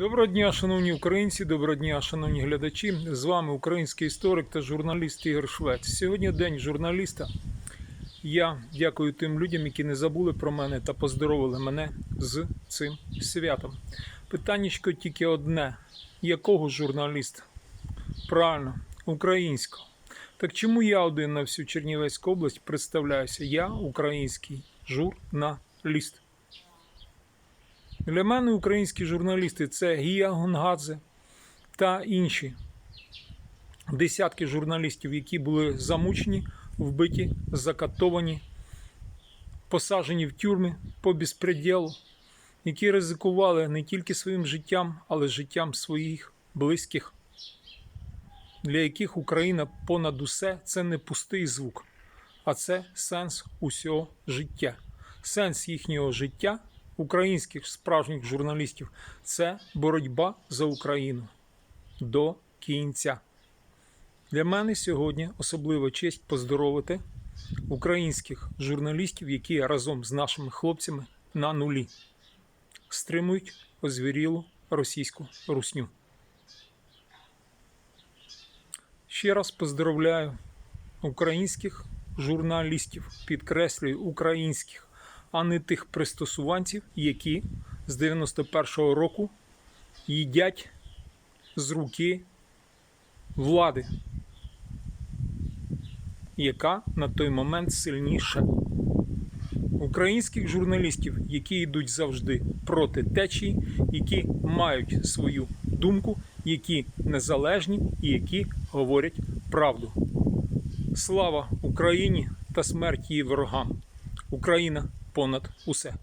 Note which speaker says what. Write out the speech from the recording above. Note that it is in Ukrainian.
Speaker 1: Доброго дня, шановні українці, доброго дня, шановні глядачі. З вами український історик та журналіст Ігор Швець. Сьогодні день журналіста. Я дякую тим людям, які не забули про мене та поздоровили мене з цим святом. Питаннячко тільки одне: якого журналіста? Правильно, українського. Так чому я один на всю Чернівецьку область представляюся? Я український журналіст. Для мене українські журналісти це Гія Гонгадзе та інші десятки журналістів, які були замучені, вбиті, закатовані, посаджені в тюрми по безпреділу, які ризикували не тільки своїм життям, але й життям своїх близьких, для яких Україна понад усе це не пустий звук, а це сенс усього життя. Сенс їхнього життя українських справжніх журналістів це боротьба за Україну до кінця. Для мене сьогодні особлива честь поздоровити українських журналістів, які разом з нашими хлопцями на нулі стримують озвірілу російську русню. Ще раз поздоровляю українських журналістів, підкреслюю українських, а не тих пристосуванців, які з 91-го року їдять з руки влади, яка на той момент сильніша. Українських журналістів, які йдуть завжди проти течії, які мають свою думку, які незалежні і які говорять правду. Слава Україні та смерть її ворогам! Україна понад усе.